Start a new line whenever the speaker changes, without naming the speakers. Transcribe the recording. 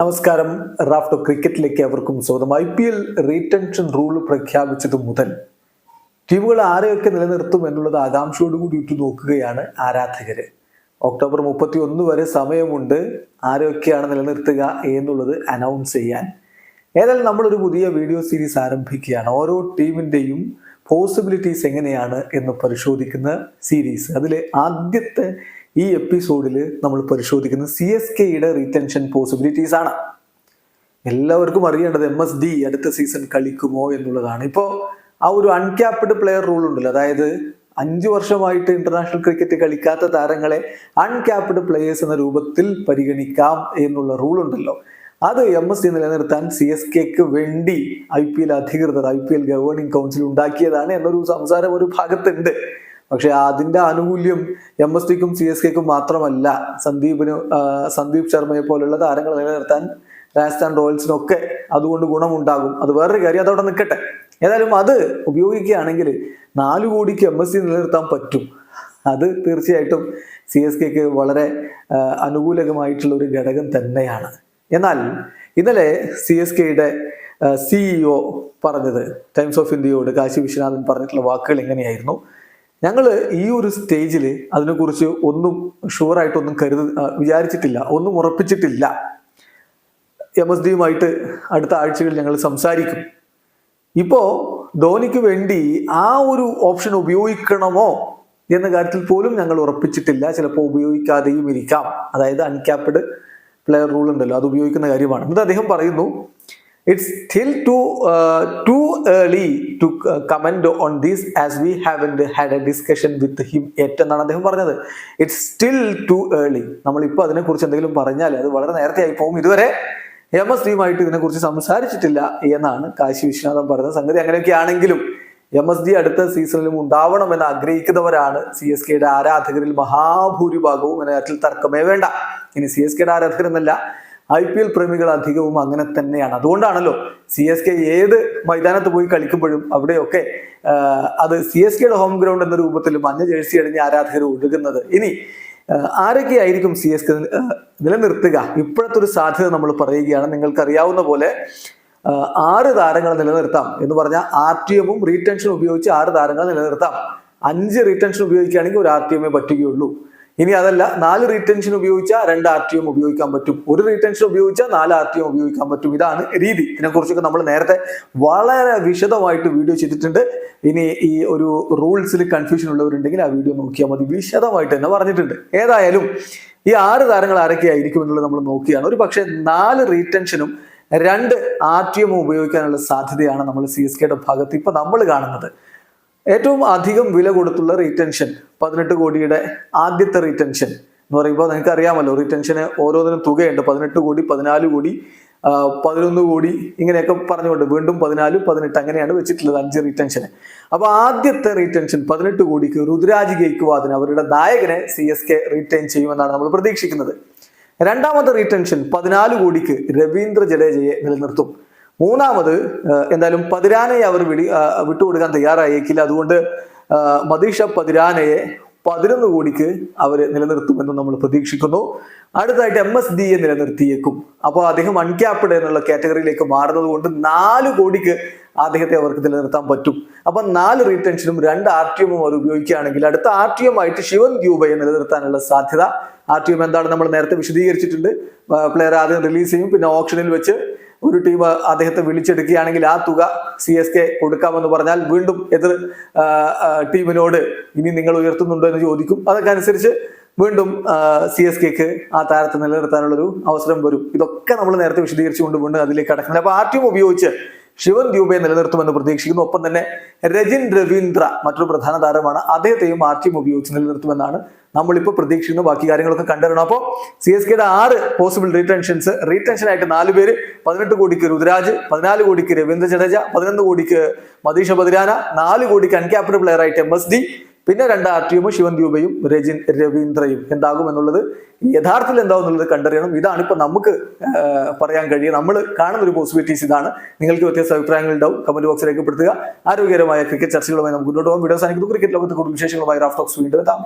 നമസ്കാരം. റാഫ്റ്റോ ക്രിക്കറ്റിലേക്ക് അവർക്കും സ്വാഗതം. I P L retention rule പ്രഖ്യാപിച്ചത് മുതൽ ടീമുകൾ ആരെയൊക്കെ നിലനിർത്തും എന്നുള്ളത് ആകാംക്ഷയോടുകൂടി ഇട്ടു നോക്കുകയാണ് ആരാധകര്. ഒക്ടോബർ മുപ്പത്തി ഒന്ന് വരെ സമയമുണ്ട് ആരെയൊക്കെയാണ് നിലനിർത്തുക എന്നുള്ളത് അനൗൺസ് ചെയ്യാൻ. ഏതായാലും നമ്മളൊരു പുതിയ വീഡിയോ സീരീസ് ആരംഭിക്കുകയാണ്. ഓരോ ടീമിന്റെയും പോസിബിലിറ്റീസ് എങ്ങനെയാണ് എന്ന് പരിശോധിക്കുന്ന സീരീസ് അതിലെ ആദ്യത്തെ ഈ എപ്പിസോഡിൽ നമ്മൾ പരിശോധിക്കുന്നത് സി എസ് കെയുടെ റീറ്റൻഷൻ പോസിബിലിറ്റീസ് ആണ്. എല്ലാവർക്കും അറിയേണ്ടത് എം എസ് ഡി അടുത്ത സീസൺ കളിക്കുമോ എന്നുള്ളതാണ്. ഇപ്പോൾ ആ ഒരു അൺക്യാപ്ഡ് പ്ലെയർ റൂൾ ഉണ്ടല്ലോ. അതായത് അഞ്ചു വർഷമായിട്ട് ഇന്റർനാഷണൽ ക്രിക്കറ്റ് കളിക്കാത്ത താരങ്ങളെ അൺക്യാപ്ഡ് പ്ലേയേഴ്സ് എന്ന രൂപത്തിൽ പരിഗണിക്കാം എന്നുള്ള റൂൾ ഉണ്ടല്ലോ. അത് എം എസ് ഡി നിലനിർത്താൻ സി എസ് കെക്ക് വേണ്ടി ഐ പി എൽ അധികൃതർ I P L governing council ഉണ്ടാക്കിയതാണ് എന്നൊരു സംസാരം ഒരു ഭാഗത്തുണ്ട്. പക്ഷെ അതിന്റെ ആനുകൂല്യം എം എസ് ടിക്കും സി എസ് കെക്കും മാത്രമല്ല സന്ദീപിന് സന്ദീപ് ശർമ്മയെ പോലുള്ള താരങ്ങൾ നിലനിർത്താൻ രാജസ്ഥാൻ റോയൽസിനൊക്കെ അതുകൊണ്ട് ഗുണമുണ്ടാകും. അത് വേറൊരു കാര്യം അതവിടെ നിൽക്കട്ടെ. ഏതായാലും അത് ഉപയോഗിക്കുകയാണെങ്കിൽ നാല് കോടിക്ക് എം എസ് സി നിലനിർത്താൻ പറ്റും. അത് തീർച്ചയായിട്ടും സി എസ് കെക്ക് വളരെ അനുകൂലകമായിട്ടുള്ള ഒരു ഘടകം തന്നെയാണ്. എന്നാൽ ഇന്നലെ സി എസ് കെയുടെ സിഇഒ പറഞ്ഞത് ടൈംസ് ഓഫ് ഇന്ത്യയോട് കാശി വിശ്വനാഥൻ പറഞ്ഞിട്ടുള്ള വാക്കുകൾ എങ്ങനെയായിരുന്നു ഞങ്ങൾ ഈ ഒരു സ്റ്റേജിൽ അതിനെക്കുറിച്ച് ഒന്നും ഷുവറായിട്ടൊന്നും കരുത വിചാരിച്ചിട്ടില്ല ഒന്നും ഉറപ്പിച്ചിട്ടില്ല. എം എസ് ഡിയുമായിട്ട് അടുത്ത ആഴ്ചകളിൽ ഞങ്ങൾ സംസാരിക്കും. ഇപ്പോൾ ധോണിക്ക് വേണ്ടി ആ ഒരു ഓപ്ഷൻ ഉപയോഗിക്കണമോ എന്ന കാര്യത്തിൽ പോലും ഞങ്ങൾ ഉറപ്പിച്ചിട്ടില്ല. ചിലപ്പോൾ ഉപയോഗിക്കാതെയും ഇരിക്കാം. അതായത് അൺക്യാപ്ഡ് പ്ലെയർ റൂൾ ഉണ്ടല്ലോ അത് ഉപയോഗിക്കുന്ന കാര്യമാണ്. എന്നിട്ട് അദ്ദേഹം പറയുന്നു it's still too too early to comment on these as we have had a discussion with him yet എന്നാണ് അദ്ദേഹം പറഞ്ഞത്. ഇറ്റ്സ് സ്റ്റിൽ ടു ഏർലി നമ്മളിപ്പോൾ അതിനെക്കുറിച്ച് എന്തെങ്കിലും പറഞ്ഞാൽ അത് വളരെ നേരത്തെ ആയി പോകും. ഇതുവരെ എം എസ് ഡിയുമായിട്ട് ഇതിനെക്കുറിച്ച് സംസാരിച്ചിട്ടില്ല എന്നാണ് കാശി വിശ്വനാഥൻ പറഞ്ഞത്. സംഗതി അങ്ങനെയൊക്കെ ആണെങ്കിലും എം എസ് ഡി അടുത്ത സീസണിലും ഉണ്ടാവണമെന്ന് ആഗ്രഹിക്കുന്നവരാണ് സി എസ് കെയുടെ ആരാധകരിൽ മഹാഭൂരിഭാഗവും. എന്ന കാര്യത്തിൽ തർക്കമേ വേണ്ട. ഇനി സി എസ് കെയുടെ ആരാധകരെന്നല്ല ഐ പി എൽ പ്രേമികൾ അധികവും അങ്ങനെ തന്നെയാണ്. അതുകൊണ്ടാണല്ലോ സി എസ് കെ ഏത് മൈതാനത്ത് പോയി കളിക്കുമ്പോഴും അവിടെയൊക്കെ അത് സി എസ് കെയുടെ ഹോം ഗ്രൗണ്ട് എന്ന രൂപത്തിൽ മഞ്ഞ ജേഴ്സി അണിഞ്ഞ് ആരാധകർ ഒഴുകുന്നത്. ഇനി ആരൊക്കെ ആരൊക്കെയായിരിക്കും സി എസ് കെ നിലനിർത്തുക? ഇപ്പോഴത്തെ ഒരു സാധ്യത നമ്മൾ പറയുകയാണ്. നിങ്ങൾക്കറിയാവുന്ന പോലെ ആറ് താരങ്ങൾ നിലനിർത്താം എന്ന് പറഞ്ഞാൽ ആർ ടി എമ്മും റീടെൻഷനും ഉപയോഗിച്ച് ആറ് താരങ്ങൾ നിലനിർത്താം. അഞ്ച് റീടെൻഷൻ ഉപയോഗിക്കുകയാണെങ്കിൽ ഒരു ആർ ടി എമ്മേ പറ്റുകയുള്ളൂ. ഇനി അതല്ല നാല് റീടെൻഷൻ ഉപയോഗിച്ചാൽ രണ്ട് ആർ ടി എം ഉപയോഗിക്കാൻ പറ്റും. ഒരു റീടെൻഷൻ ഉപയോഗിച്ചാൽ നാല് ആർ ടി എം ഉപയോഗിക്കാൻ പറ്റും. ഇതാണ് രീതി. ഇതിനെക്കുറിച്ചൊക്കെ നമ്മൾ നേരത്തെ വളരെ വിശദമായിട്ട് വീഡിയോ ചെയ്തിട്ടുണ്ട്. ഇനി ഈ ഒരു റൂൾസിൽ കൺഫ്യൂഷൻ ഉള്ളവരുണ്ടെങ്കിൽ ആ വീഡിയോ നോക്കിയാൽ മതി. വിശദമായിട്ട് തന്നെ പറഞ്ഞിട്ടുണ്ട്. ഏതായാലും ഈ ആറ് താരങ്ങൾ ആരൊക്കെയായിരിക്കും എന്നുള്ളത് നമ്മൾ നോക്കിയാണ് ഒരു പക്ഷേ നാല് റീടെൻഷനും രണ്ട് ആർ ടി എമ്മും ഉപയോഗിക്കാനുള്ള സാധ്യതയാണ് നമ്മൾ സി എസ് കെയുടെ ഭാഗത്ത് ഇപ്പൊ നമ്മൾ കാണുന്നത്. ഏറ്റവും അധികം വില കൊടുത്തുള്ള റീറ്റൻഷൻ പതിനെട്ട് കോടിയുടെ ആദ്യത്തെ റീറ്റൻഷൻ എന്ന് പറയുമ്പോൾ നിങ്ങൾക്ക് അറിയാമല്ലോ റീറ്റൻഷന് ഓരോന്നിനും തുകയുണ്ട്. പതിനെട്ട് കോടി പതിനാല് കോടി പതിനൊന്ന് കോടി ഇങ്ങനെയൊക്കെ പറഞ്ഞുകൊണ്ട് വീണ്ടും പതിനാല് പതിനെട്ട് അങ്ങനെയാണ് വെച്ചിട്ടുള്ളത് അഞ്ച് റീറ്റൻഷന് അപ്പൊ ആദ്യത്തെ റീറ്റൻഷൻ പതിനെട്ട് കോടിക്ക് രുദ്രാജ് ഗേക്വാദിന് അവരുടെ നായകനെ സി എസ് കെ റീറ്റെയിൻ ചെയ്യുമെന്നാണ് നമ്മൾ പ്രതീക്ഷിക്കുന്നത്. രണ്ടാമത്തെ റീറ്റൻഷൻ പതിനാല് കോടിക്ക് രവീന്ദ്ര ജഡേജയെ നിലനിർത്തും. മൂന്നാമത് എന്തായാലും പതിരാനയെ അവർ വിളി വിട്ടുകൊടുക്കാൻ തയ്യാറായേക്കില്ല. അതുകൊണ്ട് മദീഷ പതിരാനയെ പതിനൊന്ന് കോടിക്ക് അവർ നിലനിർത്തുമെന്ന് നമ്മൾ പ്രതീക്ഷിക്കുന്നു. അടുത്തായിട്ട് എം എസ് ഡിയെ നിലനിർത്തിയേക്കും. അപ്പോൾ അദ്ദേഹം അൺക്യാപ്ഡ് എന്നുള്ള കാറ്റഗറിയിലേക്ക് മാറുന്നത് കൊണ്ട് നാല് കോടിക്ക് അദ്ദേഹത്തെ അവർക്ക് നിലനിർത്താൻ പറ്റും. അപ്പൊ നാല് റീടെൻഷനും രണ്ട് ആർ ടി എമ്മും അവർ ഉപയോഗിക്കുകയാണെങ്കിൽ അടുത്ത ആർ ടി എം ആയിട്ട് ശിവൻ ദ്യൂബയെ നിലനിർത്താനുള്ള സാധ്യത. ആർ ടി എം എന്താണ്? നമ്മൾ നേരത്തെ വിശദീകരിച്ചിട്ടുണ്ട്. പ്ലെയർ ആദ്യം റിലീസ് ചെയ്യും. പിന്നെ ഓപ്ഷനിൽ വെച്ച് ഒരു ടീം അദ്ദേഹത്തെ വിളിച്ചെടുക്കുകയാണെങ്കിൽ ആ തുക സി എസ് കെ കൊടുക്കാമെന്ന് പറഞ്ഞാൽ വീണ്ടും എതിർ ടീമിനോട് ഇനി നിങ്ങൾ ഉയർത്തുന്നുണ്ടോ എന്ന് ചോദിക്കും. അതൊക്കെ അനുസരിച്ച് വീണ്ടും സി എസ് കെക്ക് ആ താരത്തെ നിലനിർത്താനുള്ളൊരു അവസരം വരും. ഇതൊക്കെ നമ്മൾ നേരത്തെ വിശദീകരിച്ചുകൊണ്ട് വീണ്ടും അതിലേക്ക് കടക്കുന്നത് അപ്പൊ ആ ടീം ഉപയോഗിച്ച് ശിവൻ ദ്യൂബയെ നിലനിർത്തുമെന്ന് പ്രതീക്ഷിക്കുന്നു. ഒപ്പം തന്നെ രജിൻ രവീന്ദ്ര മറ്റൊരു പ്രധാന താരമാണ്. അദ്ദേഹത്തെയും ആ ടീം ഉപയോഗിച്ച് നിലനിർത്തുമെന്നാണ് നമ്മളിപ്പോൾ പ്രതീക്ഷിക്കുന്നു ബാക്കി കാര്യങ്ങളൊക്കെ കണ്ടുവരണം അപ്പോൾ സി എസ് കെയുടെ ആറ് പോസിബിൾ റീടെൻഷൻസ് റീടെൻഷൻ ആയിട്ട് നാല് പേര് പതിനെട്ട് കോടിക്ക് രുദ്രാജ് പതിനാല് കോടിക്ക് രവീന്ദ്ര ജഡേജ പതിനൊന്ന് കോടിക്ക് മതീഷ ബദിരാന നാല് കോടിക്ക് അൺക്യാപ്ഡ് പ്ലെയർ ആയിട്ട് എം എസ് ഡി പിന്നെ രണ്ട് ആർ ടിയുമോ ശിവൻ ദ്യൂബയും രജിൻ രവീന്ദ്രയും. എന്താകും എന്നുള്ളത് യഥാർത്ഥത്തിൽ എന്താവും എന്നുള്ളത് കണ്ടറിയണം. ഇതാണ് ഇപ്പൊ നമുക്ക് പറയാൻ കഴിയുക. നമ്മൾ കാണുന്ന ഒരു പോസിബിലിറ്റീസ് ഇതാണ്. നിങ്ങൾക്ക് വ്യത്യസ്ത അഭിപ്രായങ്ങൾ ഉണ്ടാവും. കമന്റ് ബോക്സിൽ രേഖപ്പെടുത്തുക. ആരോഗ്യകരമായ ക്രിക്കറ്റ് ചർച്ചകളുമായി നമുക്ക് മുന്നോട്ട് പോകാം. വീഡിയോ സാധിക്കുന്നു ക്രിക്കറ്റ് ലോകത്ത് കൂടുതൽ വിശേഷങ്ങളുമായി റാഫ്റ്റോക്സ് വീണ്ടും എത്താം.